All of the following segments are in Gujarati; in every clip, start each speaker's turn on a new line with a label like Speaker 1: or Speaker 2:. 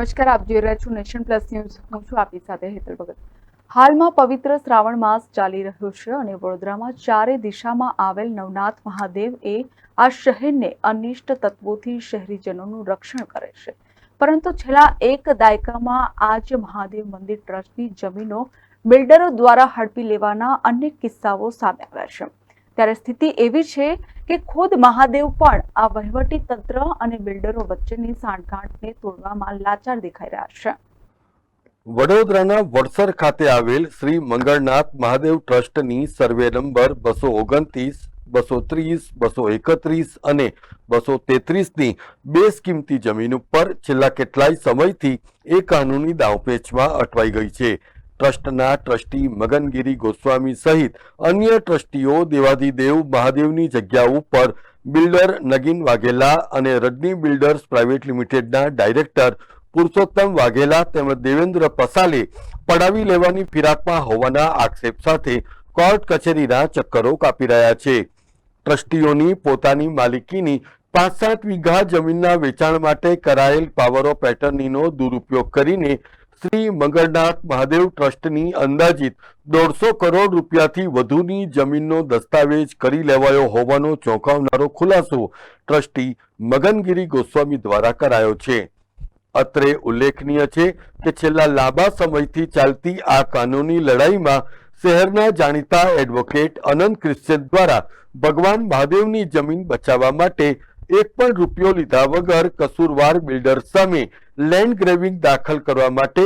Speaker 1: નમસ્કાર, આપ જોઈ રહ્યા છો નેશન પ્લસ ન્યૂઝ. હું છું આપની સાથે હેતલ ભગત. હાલમાં પવિત્ર શ્રાવણ માસ ચાલી રહ્યો છે અને વડોદરામાં ચારે દિશામાં આવેલ નવનાથ મહાદેવ એ આ શહેરને અનિષ્ટ તત્વોથી શહેરીજનોનું રક્ષણ કરે છે. પરંતુ છેલ્લા એક દાયકામાં આ જ મહાદેવ મંદિર ટ્રસ્ટની જમીનો બિલ્ડરો દ્વારા હડપી લેવાના અનેક કિસ્સાઓ સામે આવ્યા છે. ત્યારે સ્થિતિ એવી છે કે ખુદ મહાદેવ પણ આ વહીવટી તંત્ર અને બિલ્ડરો વચ્ચેની સાંઠગાંઠને તોડવામાં લાચાર દેખાઈ રહ્યા છે.
Speaker 2: વડોદરાના વડસર ખાતે આવેલ શ્રી મંગળનાથ મહાદેવ ટ્રસ્ટની સર્વે નંબર બસો ઓગણત્રીસ, બસો ત્રીસ, બસો એકત્રીસ અને બસો તેત્રીસની બેસકિંમતી જમીન ઉપર છેલ્લા કેટલાય સમયથી એ કાનૂની દાવપેચમાં અટવાઈ ગઈ છે. ટ્રસ્ટના ટ્રસ્ટી મગનગીરી ગોસ્વામી સહિત અન્ય ટ્રસ્ટીઓ દેવાધિદેવ મહાદેવની જગ્યા ઉપર બિલ્ડર નગીન વાઘેલા અને રજની બિલ્ડર્સ પ્રાઇવેટ લિમિટેડના ડાયરેક્ટર પુરુષોત્તમ વાઘેલા તેમજ દેવેન્દ્ર પસાલે પડાવી લેવાની ફિરાકમાં હોવાના આક્ષેપ સાથે કોર્ટ કચેરીના ચક્કરો કાપી રહ્યા છે. ટ્રસ્ટીઓની પોતાની માલિકીની પાંચ સાત વીઘા જમીનના વેચાણ માટે કરાયેલ પાવર ઓફ એટર્નીનો દુરુપયોગ કરીને શ્રી મંગળનાથ મહાદેવ ટ્રસ્ટની અંદાજિત દોઢસો કરોડ રૂપિયાથી વધુની જમીનનો દસ્તાવેજ કરી લેવાયો હોવાનો ચોંકાવનારો ખુલાસો ટ્રસ્ટી મગનગીરી ગોસ્વામી દ્વારા કરાયો છે. અત્રે ઉલ્લેખનીય છે કે છેલ્લા લાંબા સમયથી ચાલતી આ કાનૂની લડાઈમાં શહેરના જાણીતા એડવોકેટ અનંત ક્રિશ્ચન દ્વારા ભગવાન મહાદેવની જમીન બચાવવા માટે એક પણ રૂપિયો લીધા વગર કસૂરવાર બિલ્ડર સામે લેન્ડ ગ્રેવિંગ દાખલ કરવા માટે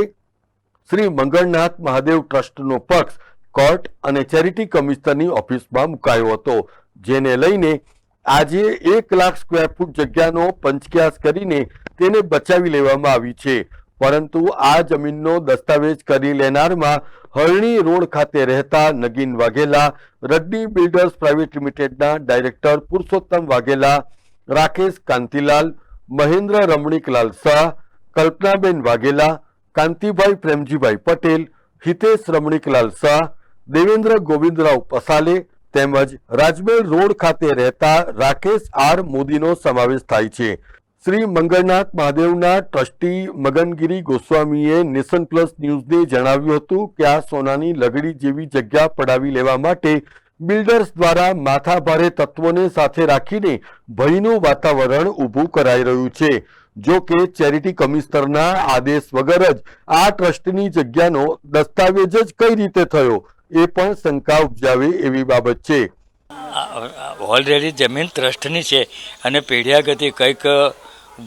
Speaker 2: શ્રી મંગળનાથ મહાદેવ ટ્રસ્ટનો પક્ષ કોર્ટ અને ચેરિટી કમિશનરની ઓફિસમાં મુકાયો હતો, જેને લઈને આજે એક લાખ સ્ક્વેર ફૂટ જગ્યાનો પંચક્યાસ કરીને તેને બચાવી લેવામાં આવી છે. પરંતુ આ જમીનનો દસ્તાવેજ કરી લેનારમાં હરણી રોડ ખાતે રહેતા નગીન વાઘેલા, રડ્ડી બિલ્ડર્સ પ્રાઇવેટ લિમિટેડના ડાયરેક્ટર પુરુષોત્તમ વાઘેલા રાકેશ કાંતિલાલ, મહેન્દ્ર રમણીકલાલ શાહ, કલ્પનાબેન વાઘેલા, કાંતિભાઈ પ્રેમજીભાઈ પટેલ, હિતેશ રમણીકલાલ શાહ, દેવેન્દ્ર ગોવિંદરાવ પસાલે તેમજ રાજમેલ રોડ ખાતે રહેતા રાકેશ આર મોદીનો સમાવેશ થાય છે. શ્રી મંગળનાથ મહાદેવના ટ્રસ્ટી મગનગીરી ગોસ્વામીએ નેશન પ્લસ ન્યૂઝને જણાવ્યું હતું કે આ સોનાની લગડી જેવી જગ્યા પડાવી લેવા માટે બિલ્ડર્સ દ્વારા માથાભારે તત્વોને સાથે રાખીને ભયનું વાતાવરણ ઊભું કરાઈ રહ્યું છે. જો કે ચેરિટી કમિશનરના આદેશ વગર જ આ ટ્રસ્ટની જગ્યાનો દસ્તાવેજ જ કઈ રીતે થયો એ પણ શંકા ઉપજાવે એવી બાબત છે.
Speaker 3: ઓલરેડી જમીન ટ્રસ્ટની છે અને પેઢિયા ગતિ કંઈક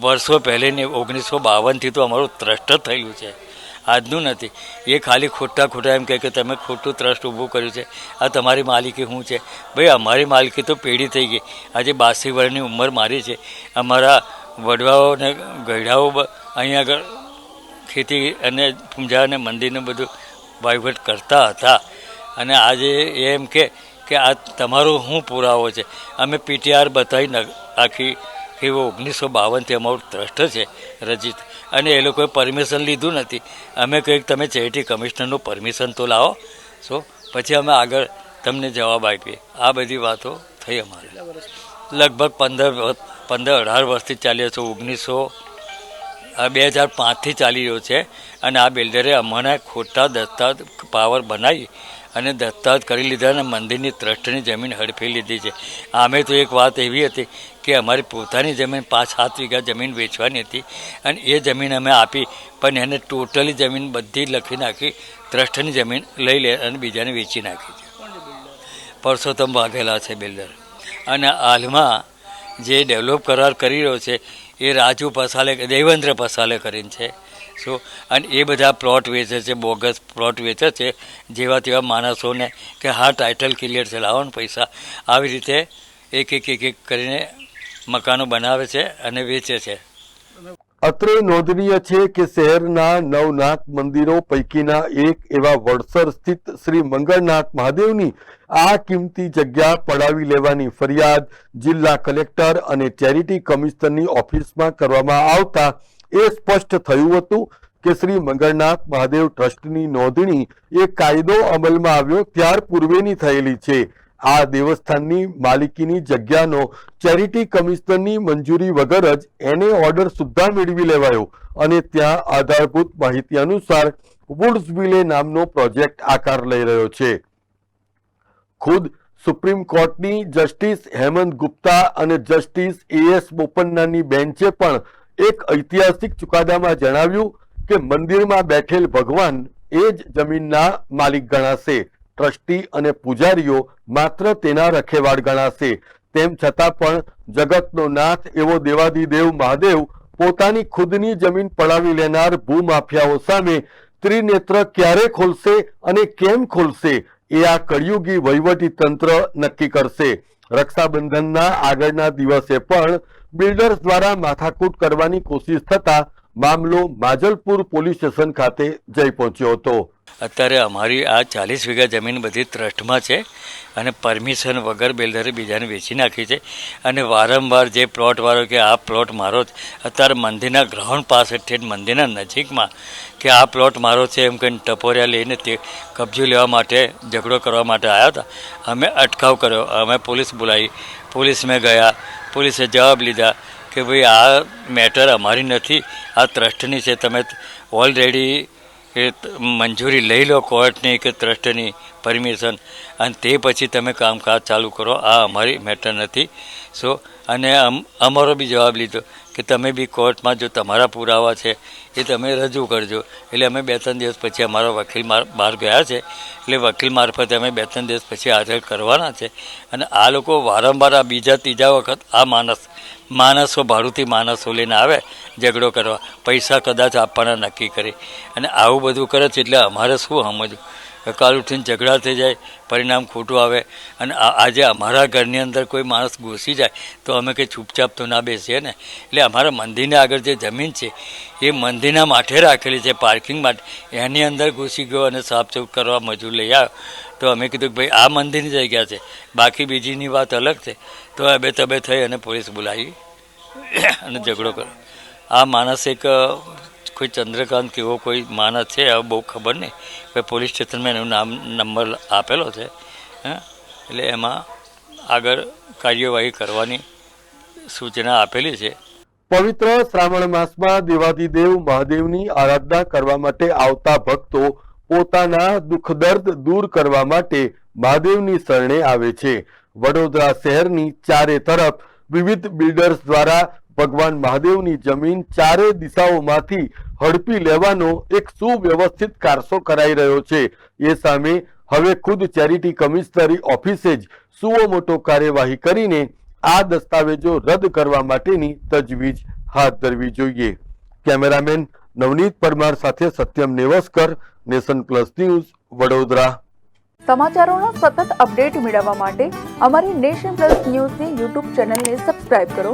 Speaker 3: વર્ષો પહેલેની ઓગણીસો બાવનથી તો અમારું ટ્રસ્ટ થયેલું છે. આજનું નથી. એ ખાલી ખોટા ખોટા એમ કહે કે તમે ખોટું ટ્રસ્ટ ઊભું કર્યું છે. આ તમારી માલિકી શું છે? ભાઈ અમારી માલિકી તો પેઢી થઈ ગઈ. આજે બાસી વર્ષની ઉંમર મારી છે. અમારા વડવાઓ ને ગયડાઓ અહીંયા આગળ ખેતી અને પૂજા અને મંદિરને બધું વહીવટ કરતા હતા. અને આજે એમ કે આ તમારો શું પુરાવો છે? અમે પીટીઆર બતાવી આખી કે ઓગણીસો બાવનથી અમારું ટ્રસ્ટ છે રજિત. અને એ લોકોએ પરમિશન લીધું નથી. અમે કંઈક તમે ચેરિટી કમિશનરનું પરમિશન તો લાવો. સો પછી અમે આગળ તમને જવાબ આપીએ. આ બધી વાતો થઈ અમારે. લગભગ પંદર પંદર અઢાર વર્ષથી ચાલ્યો છે. ઓગણીસો આ બે હજાર પાંચથી ચાલી રહ્યો છે. અને આ બિલ્ડરે અમને ખોટા દસ્તાવેજ પાવર બનાવી અને દસ્તાવેજ કરી લીધા અને મંદિરની ટ્રસ્ટની જમીન હડફી લીધી છે. આમે તો એક વાત એવી હતી કે અમારી પોતાની જમીન પાંચ સાત વીઘા જમીન વેચવાની હતી અને એ જમીન અમે આપી, પણ એને ટોટલી જમીન બધી લખી નાખી ટ્રસ્ટની જમીન લઈ લે અને બીજાને વેચી નાખી છે. પરસોત્તમ વાઘેલા છે બિલ્ડર. અને હાલમાં જે ડેવલપ કરાર કરી રહ્યો છે, એ રાજુ પસાલે, દેવેન્દ્ર પસાલે કરીને છે. સો અને એ બધા પ્લોટ વેચે છે, બોગસ પ્લોટ વેચે છે, જેવા તેવા માણસોને કે હા ટાઇટલ ક્લિયર છે, લાવો ને પૈસા. આવી રીતે એક એક એક એક કરીને મકાનો બનાવે છે અને વેચે છે.
Speaker 2: અત્રે નોંધનીય છે કે શહેરના નવનાથ મંદિરો પૈકીના એક એવા વડસર સ્થિત શ્રી મંગળનાથ મહાદેવની આ કિંમતી જગ્યા પડાવી લેવાની ફરિયાદ જિલ્લા કલેક્ટર અને ચેરિટી કમિશનરની ઓફિસમાં કરવામાં આવતા એ સ્પષ્ટ થયું હતું કે શ્રી મંગળનાથ મહાદેવ ટ્રસ્ટની નોંધણી એ કાયદો અમલમાં આવ્યો ત્યાર પૂર્વેની થયેલી છે. આ દેવસ્થાનની માલિકીની જગ્યાનો ચેરિટી કમિશનરની મંજૂરી વગર જ એને ઓર્ડર સુદ્ધા મેળવી લેવાયો અને ત્યાં આધારભૂત માહિતી અનુસાર વુડ્સવિલે નામનો પ્રોજેક્ટ આકાર લઈ રહ્યો છે. ખુદ સુપ્રીમ કોર્ટની જસ્ટિસ હેમંત ગુપ્તા અને જસ્ટિસ એ એસ બોપન્નાની બેન્ચે પણ એક ઐતિહાસિક ચુકાદામાં જણાવ્યું કે મંદિરમાં બેઠેલ ભગવાન એ જ જમીનના માલિક ગણાશે. ટ્રસ્ટી અને પૂજારીઓ માત્ર તેના રખેવાળ ગણાશે. તેમ છતાં પણ જગતનો નાથ એવો દેવાધિદેવ મહાદેવ પોતાની ખુદની જમીન પડાવી લેનાર ભૂમાફિયાઓ સામે ત્રિનેત્ર ક્યારે ખોલશે અને કેમ ખોલશે એ આ કળિયુગી વહીવટી તંત્ર નક્કી કરશે. રક્ષાબંધનના આગળના દિવસે પણ બિલ્ડર્સ દ્વારા માથાકૂટ કરવાની કોશિશ થતા મામલો માજલપુર પોલીસ સ્ટેશન ખાતે જઈ પહોંચ્યો હતો.
Speaker 3: અત્યારે અમારી આ ચાલીસ વીઘા જમીન બધી ટ્રસ્ટમાં છે અને પરમિશન વગર બિલ્ડરે બીજાને વેચી નાખી છે. અને વારંવાર જે પ્લોટવાળો કે આ પ્લોટ મારો જ અત્યારે મંદિરના ગ્રાઉન્ડ પાસે ઠેઠ મંદિરના નજીકમાં કે આ પ્લોટ મારો છે એમ કહીને ટપોરિયા લઈને તે કબજો લેવા માટે, ઝઘડો કરવા માટે આવ્યા હતા. અમે અટકાવ કર્યો. અમે પોલીસ બોલાવી, પોલીસ મેં ગયા, પોલીસે જવાબ લીધા. કે ભાઈ, આ મેટર અમારી નથી. આ ટ્રસ્ટની છે. તમે ઓલરેડી એ મંજૂરી લઈ લો કોર્ટની કે ટ્રસ્ટની પરમિશન અને તે પછી તમે કામકાજ ચાલુ કરો. આ અમારી મેટર નથી. સો અને અમ, અમારો બી જવાબ લીધો કે તમે બી કોર્ટમાં જો તમારા પુરાવા છે એ તમે રજૂ કરજો. એટલે અમે બે ત્રણ દિવસ પછી અમારો વકીલ બહાર ગયા છે. એટલે વકીલ મારફતે અમે બે ત્રણ દિવસ પછી હાજર કરવાના છે. અને આ લોકો વારંવાર આ બીજા ત્રીજા વખત આ માણસ, માણસો ભાડુંથી માણસો લઈને આવે, ઝઘડો કરવા. પૈસા કદાચ આપવાના નક્કી કરી. અને આવું બધું કરે છે એટલે અમારે શું સમજવું? કાલ ઉઠીને ઝઘડા થઈ જાય, પરિણામ ખોટું આવે અને આજે અમારા ઘરની અંદર કોઈ માણસ ઘૂસી જાય તો અમે કંઈ ચૂપચાપ તો ના બેસીએ ને? એટલે અમારા મંદિરની આગળ જે જમીન છે, એ મંદિરના માઠે રાખેલી છે પાર્કિંગ માટે. એની અંદર ઘૂસી ગયો અને સાફસૂફ કરવા મજૂર લઈ આવ્યો. તો અમે કીધું કે ભાઈ, આ મંદિરની જગ્યા છે. બાકી બીજીની વાત અલગ છે. તો અબે તબે થઈ અને પોલીસ બોલાવી અને ઝઘડો કર્યો. આ માણસ એક કોઈ ચંદ્રકાંત કે એવો કોઈ માણસ છે હવે બહુ ખબર નહીં. ભાઈ પોલીસ સ્ટેશનમાં એનું નામ, નંબર આપેલો છે, હા? એટલે એમાં આગળ કાર્યવાહી કરવાની સૂચના આપેલી છે.
Speaker 2: પવિત્ર શ્રાવણ માસમાં દેવાધિદેવ મહાદેવની આરાધના કરવા માટે આવતા ભક્તો પોતાના દુઃખ દર્દ દૂર કરવા માટે મહાદેવની શરણે આવે છે. વડોદરા શહેરની ચારે તરફ વિવિધ બિલ્ડર્સ દ્વારા ભગવાન મહાદેવની જમીન ચારે દિશાઓમાંથી હડપી લેવાનો એક સુવ્યવસ્થિત કારસો કરાઈ રહ્યો છે. એ સામે હવે ખુદ ચેરિટી કમિશનરી ઓફિસે જ સુઓ મોટો કાર્યવાહી કરીને આ દસ્તાવેજો રદ કરવા માટેની તજવીજ હાથ ધરવી જોઈએ. કેમેરામેન નવનીત પરમાર સાથે Satyam Nevaskar, nation plus news, Vadodara.
Speaker 1: સમાચારોનો સતત અપડેટ મેળવવા માટે અમારી નેશન પ્લસ ન્યૂઝની યુટ્યુબ ચેનલને સબસ્ક્રાઇબ કરો.